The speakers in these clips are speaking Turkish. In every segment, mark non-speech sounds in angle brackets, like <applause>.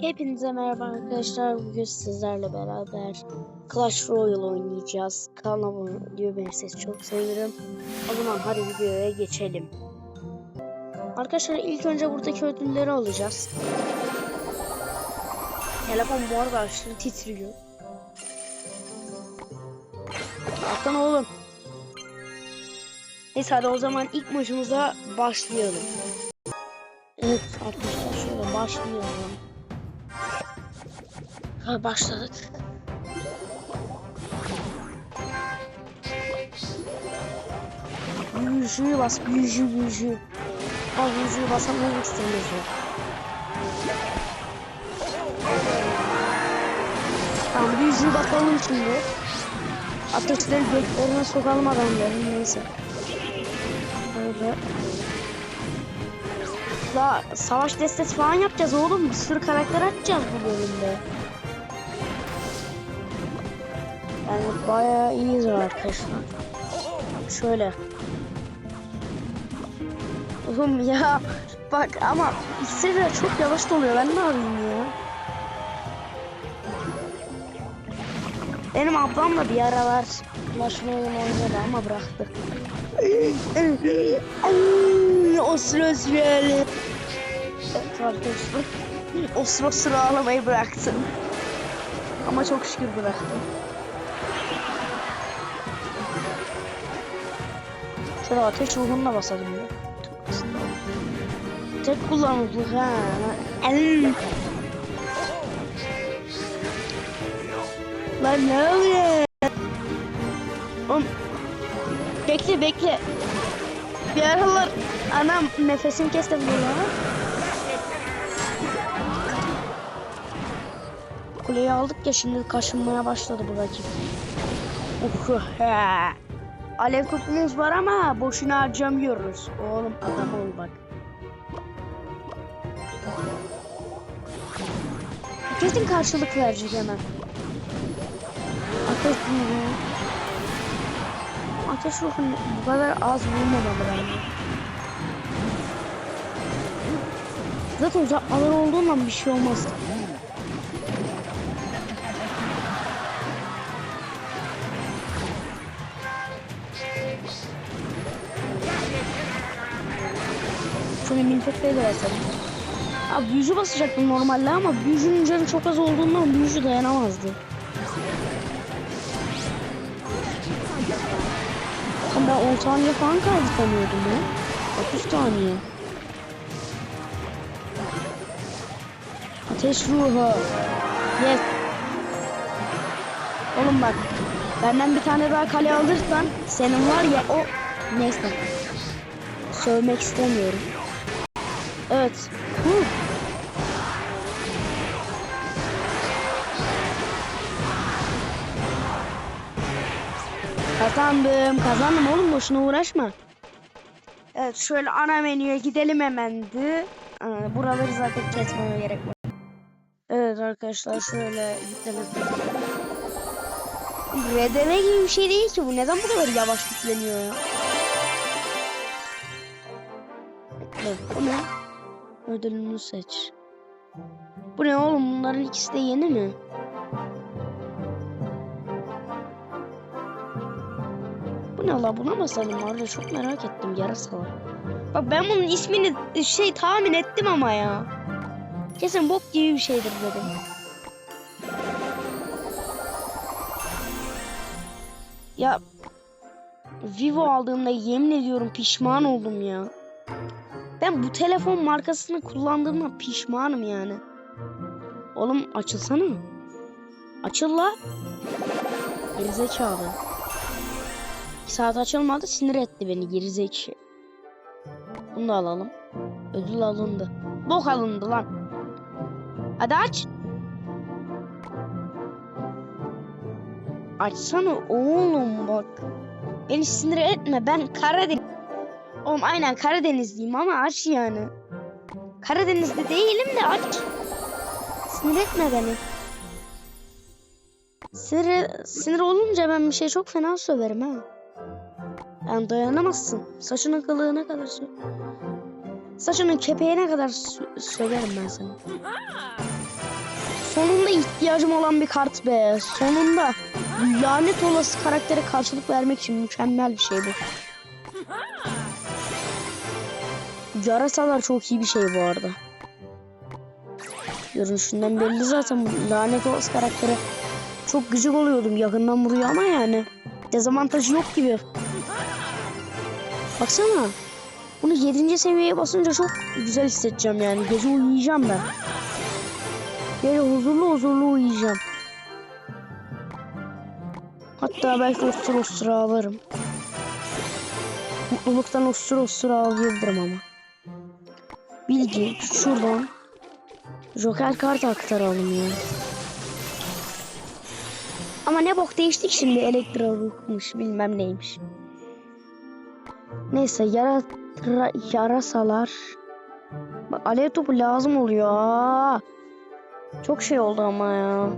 Hepinize merhaba arkadaşlar. Bugün sizlerle beraber Clash Royale oynayacağız. Kanalıma diyor benim ses çok sevinirim. O zaman hadi videoya geçelim. Arkadaşlar ilk önce buradaki ödülleri alacağız. Telefon bu arada aşırı titriyor. Bakın oğlum. Neyse hadi o zaman ilk maçımıza başlayalım. Evet arkadaşlar şöyle başlayalım. Ha başladık. Büyücüyü bas, büyücü, büyücü. Ha büyücüyü basamayız istemiyoruz. Tamam büyücüyü bakalım şimdi. Ateşleri göklerine sokalım adamların neyse. Böyle. La savaş destesi falan yapacağız oğlum. Bir sürü karakter açacağız bu bölümde. Yani bayağı iyiyiz arkadaşlar. Şöyle. Oğlum ya bak ama ikisi çok yavaş doluyor. Ben ne yapayım ya? Benim ablam da bir aralar Clash Royale oynadı ama bıraktı. Oslo süreli. Evet arkadaşlar. Oslo sıra ağlamayı bıraktım. Ama çok şükür bıraktım. Şöyle ateş ruhunla basalım ya. Tek kullanımlık ha. El. Lan ne oluyor? Oğlum. Bekle bekle. Bir aralar anam nefesimi kestim ya. Kuleyi aldık ya şimdi kaşınmaya başladı bu rakip. Uh. Alev topumuz var ama boşuna harcamıyoruz. Oğlum adam ol bak. Kesin karşılık verecek hemen. Ateş ruhu. Ateş ruhu bu kadar az vurmamalı bence. Zaten uzatmalar olduğundan bir şey olmaz. De basalım. Abi büyücü basacaktım normalde ama büyücünün canı çok az olduğundan büyücü dayanamazdı. Ama ben 10 saniye falan kaldı sanıyordum ya. 30 saniye. Ateş ruhu. Yes. Oğlum bak. Benden bir tane daha kale alırsan senin var ya o neyse. Sövmek istemiyorum. Evet. Huh. Kazandım. Kazandım oğlum boşuna uğraşma. Evet şöyle ana menüye gidelim hemendi. Buraları zaten kesmeme gerek var. Evet arkadaşlar şöyle gidelim. RDR gibi bir şey değil ki bu. Neden bu kadar yavaş yükleniyor ya? Evet, bu ne? Ödülünü seç. Bu ne oğlum? Bunların ikisi de yeni mi? Bu ne la? Buna basalım arada çok merak ettim yarasalar. Bak ben bunun ismini şey tahmin ettim ama ya. Kesin bok gibi bir şeydir dedim. Ya Vivo aldığımda yemin ediyorum pişman oldum ya. Ben bu telefon markasını kullandığıma pişmanım yani. Oğlum açılsana. Açıl la. Gerizekalı. İki saat açılmadı sinir etti beni gerizeki. Bunu da alalım. Ödül alındı. Bok alındı lan. Hadi aç. Açsana oğlum bak. Beni sinir etme ben Karadeniz. Oğlum aynen Karadenizliyim ama aç yani. Karadeniz'de değilim de aç. Sinir etme beni. Sinir, sinir olunca ben bir şey çok fena söverim ha. Yani dayanamazsın. Saçının kılığına kadar sö Saçının kepeğine kadar sö- söverim ben sana. Sonunda ihtiyacım olan bir kart be. Sonunda lanet olası karaktere karşılık vermek için mükemmel bir şey bu. Yarasalar çok iyi bir şey bu arada. Görünüşünden belli zaten bu lanet olası karaktere çok gıcık oluyordum yakından vuruyor ama yani dezavantajı yok gibi. Baksana. Bunu 7. seviyeye basınca çok güzel hissedeceğim yani. Gece uyuyacağım ben. Gece huzurlu huzurlu uyuyacağım. Hatta belki ostur ostur ağlarım. Mutluluktan ostur ostur ağlayabilirim ama. Bilgi şuradan Joker kart aktaralım ya. Ama ne bok değiştik şimdi elektro ruhmuş bilmem neymiş. Neyse yara, ra- yarasalar. Bak alev topu lazım oluyor. Aa! Çok şey oldu ama ya.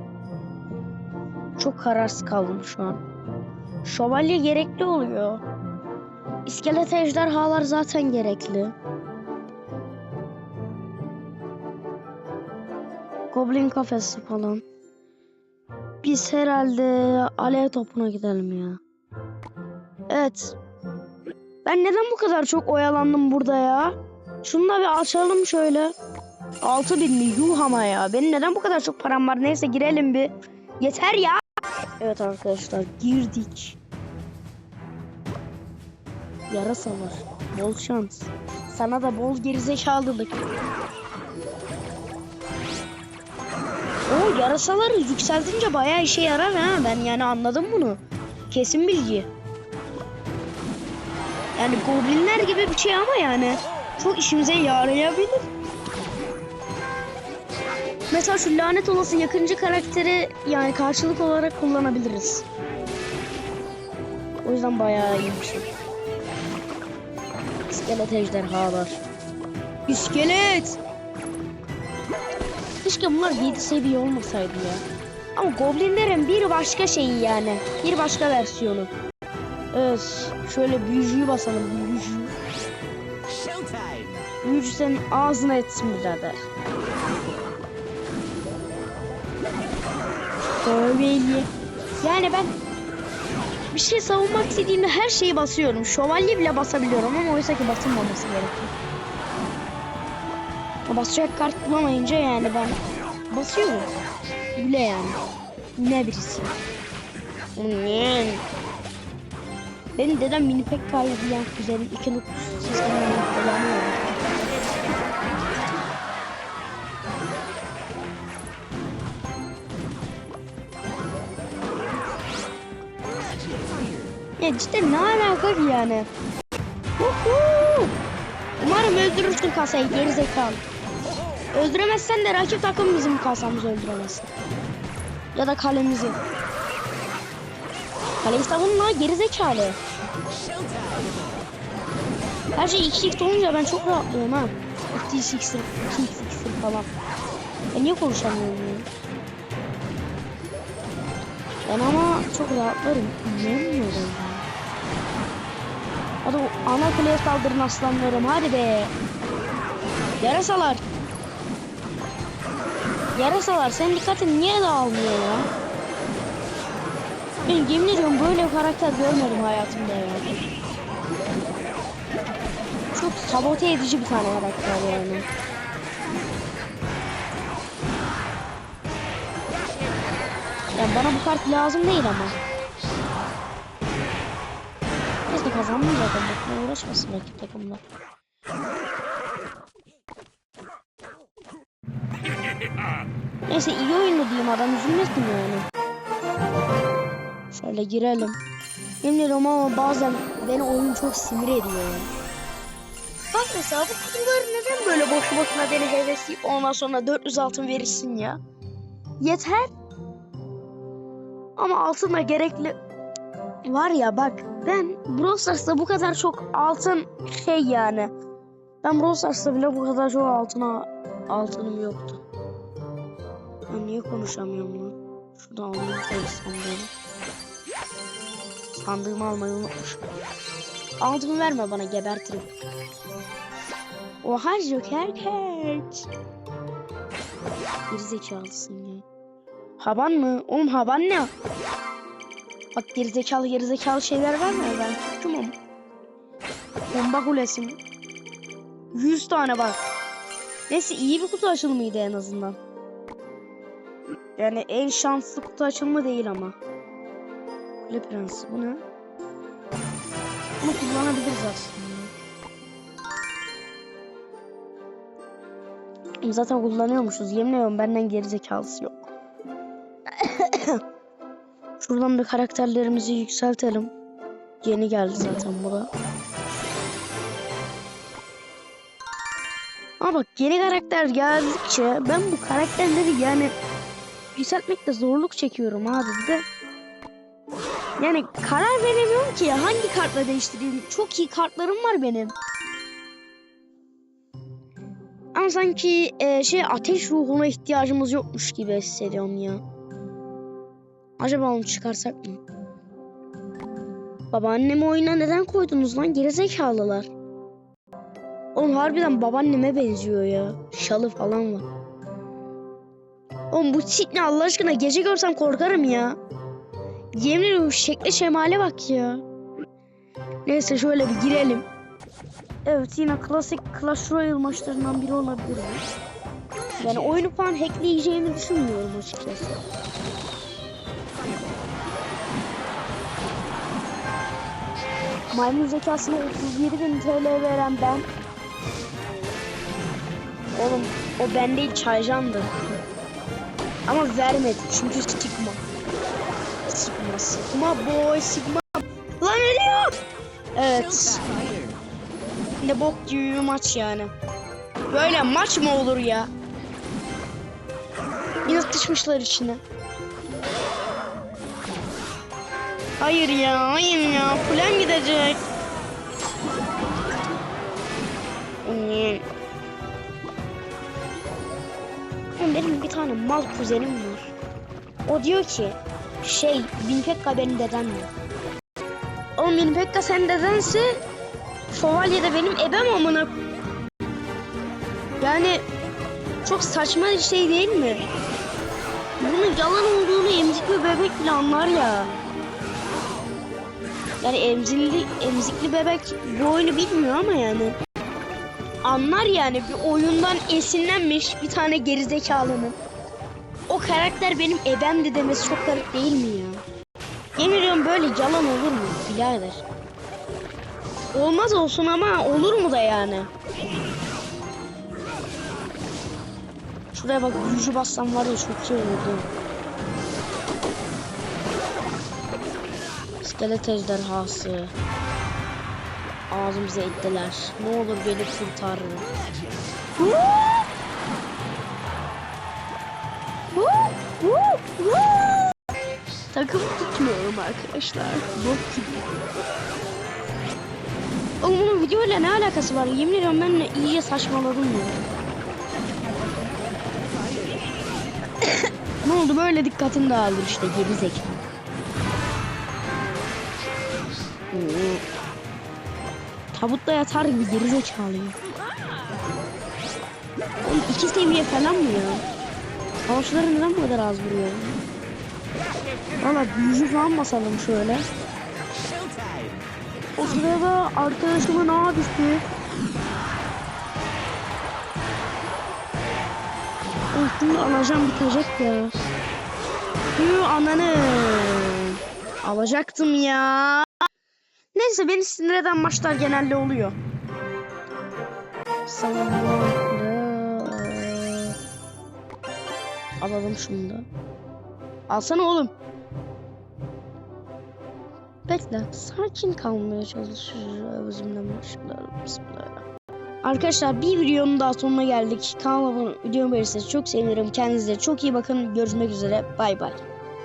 Çok kararsız kaldım şu an. Şövalye gerekli oluyor. İskelet ejderhalar zaten gerekli. Goblin kafesi falan. Biz herhalde alev topuna gidelim ya. Evet. Ben neden bu kadar çok oyalandım burada ya? Şunu da bir açalım şöyle. 6000 mi? Yuh ama ya. Benim neden bu kadar çok param var? Neyse girelim bir. Yeter ya. Evet arkadaşlar girdik. Yarasalar. Bol şans. Sana da bol gerizekalılık. O yarasaları yükseltince bayağı işe yarar ha. Ben yani anladım bunu. Kesin bilgi. Yani goblinler gibi bir şey ama yani çok işimize yarayabilir. Mesela şu lanet olası yakıncı karakteri yani karşılık olarak kullanabiliriz. O yüzden bayağı iyi bir şey. İskelet ejderhalar. İskelet! Keşke bunlar 7 seviye olmasaydı ya. Ama goblinlerin bir başka şeyi yani. Bir başka versiyonu. Evet. Şöyle büyücüyü basalım. Büyücü. Büyücü senin ağzına etsin birader. Böyle. Yani ben bir şey savunmak istediğimde her şeyi basıyorum. Şövalye bile basabiliyorum ama oysa ki basılmaması gerekiyor. Basacak kart bulamayınca yani ben basıyorum. Bile yani. Ne birisi. Ne? Benim dedem mini pek kaybı yan kuzenim 2.8 kullanıyor. Ya cidden ne alaka ki yani? Umarım öldürürsün kasayı gerizekalı. Öldüremezsen de rakip takım bizim kasamızı öldüremez. Ya da kalemizi. Kaleyi savunma gerizekalı. Her şey 2x olunca ben çok rahatlıyorum ha. 2x iksir, 2x iksir falan. Ben niye konuşamıyorum ya? Ben ama çok rahatlarım. Bilmiyorum o ana kuleye saldırın aslanlarım. Hadi be. Yarasalar. Yarasalar senin dikkatin niye dağılmıyor ya? Ben yemin ediyorum böyle bir karakter görmedim hayatımda ya. Çok sabote edici bir tane karakter yani. Yani bana bu kart lazım değil ama. Keşke kazanmayacaktım. Bakmaya uğraşmasın rakip takımla. Neyse iyi oyunlu diyeyim adam üzülmesin yani. Şöyle girelim. Bilmiyorum ama bazen beni oyun çok sinir ediyor yani. Bak mesela bu kutuları neden böyle boşu boşuna beni hevesleyip ondan sonra 400 altın verirsin ya? Yeter. Ama altına gerekli var ya bak ben Brawl bu kadar çok altın şey yani. Ben Brawl bile bu kadar çok altına altınım yoktu. Ben niye konuşamıyorum lan? Şuradan alayım şöyle sandığımı. Sandığımı almayı unutmuşum. Altımı verme bana gebertirim. Oha Joker kart. Gerizekalısın ya. Haban mı? Oğlum haban ne? Bak gerizekalı gerizekalı şeyler var mı? Ben tuttum ama. Bomba kulesi mi? 100 tane var. Neyse iyi bir kutu açılımıydı en azından. Yani en şanslı kutu açılımı değil ama. Kule prensi bu ne? Bunu kullanabiliriz aslında. Zaten kullanıyormuşuz. Yemin ediyorum benden gerizekalısı yok. <coughs> Şuradan bir karakterlerimizi yükseltelim. Yeni geldi zaten bu da. Ama bak yeni karakter geldikçe ben bu karakterleri yani yükseltmekte zorluk çekiyorum abi de. Yani karar veremiyorum ki hangi kartla değiştireyim. Çok iyi kartlarım var benim. Ama sanki e, şey ateş ruhuna ihtiyacımız yokmuş gibi hissediyorum ya. Acaba onu çıkarsak mı? Babaannemi oyuna neden koydunuz lan gerizekalılar? Oğlum harbiden babaanneme benziyor ya. Şalı falan var. Oğlum bu tip ne Allah aşkına gece görsem korkarım ya. Yemin ediyorum şekle şemale bak ya. Neyse şöyle bir girelim. Evet yine klasik Clash Royale maçlarından biri olabilir. Yani oyunu falan hackleyeceğimi düşünmüyorum açıkçası. Maymun zekasına 37 bin TL veren ben. Oğlum o ben değil Çaycan'dı. Ama vermedi çünkü Sigma. Sigma, Sigma boy, Sigma. Lan ölüyor. Evet. Ne bok gibi bir maç yani. Böyle maç mı olur ya? Yine sıçmışlar içine. Hayır ya, hayır ya. Kulen gidecek. Benim bir tane mal kuzenim var. O diyor ki şey Binpekka benim dedem diyor. Oğlum Binpekka sen dedense Şövalye de benim ebem amına. Yani çok saçma bir şey değil mi? Bunun yalan olduğunu emzikli bebek bile anlar ya. Yani emzikli, emzikli bebek bu oyunu bilmiyor ama yani. Anlar yani bir oyundan esinlenmiş bir tane gerizekalının. O karakter benim ebemdi demesi çok garip değil mi ya? Yemin böyle yalan olur mu birader? Olmaz olsun ama olur mu da yani? Şuraya bak büyücü bassam var ya çok iyi olurdu. İskelet ejderhası. Ağzımıza ettiler. Ne olur beni kurtar. Takım tutmuyorum arkadaşlar. Bok gibi. Oğlum bunun videoyla ne alakası var? Yemin ediyorum ben iyice saçmaladım ya. <coughs> ne oldu böyle dikkatim dağıldı işte geri zekalı. Tabutta yatar gibi geri zekalı ya. Oğlum iki seviye falan mı ya? Savaşları neden bu kadar az vuruyor? Valla büyücü falan basalım şöyle. O sırada arkadaşımın abisi Oh şimdi alacağım bitecek ya. Hı ananı. Alacaktım ya. Neyse beni sinir eden maçlar genelde oluyor. Alalım şunu da. Alsana oğlum. Bekle. Sakin kalmaya çalışacağız. Bizimle başlarım. Bismillah. Arkadaşlar bir videonun daha sonuna geldik. Kanalıma abone videomu beğenirseniz çok sevinirim. Kendinize çok iyi bakın. Görüşmek üzere. Bay bay.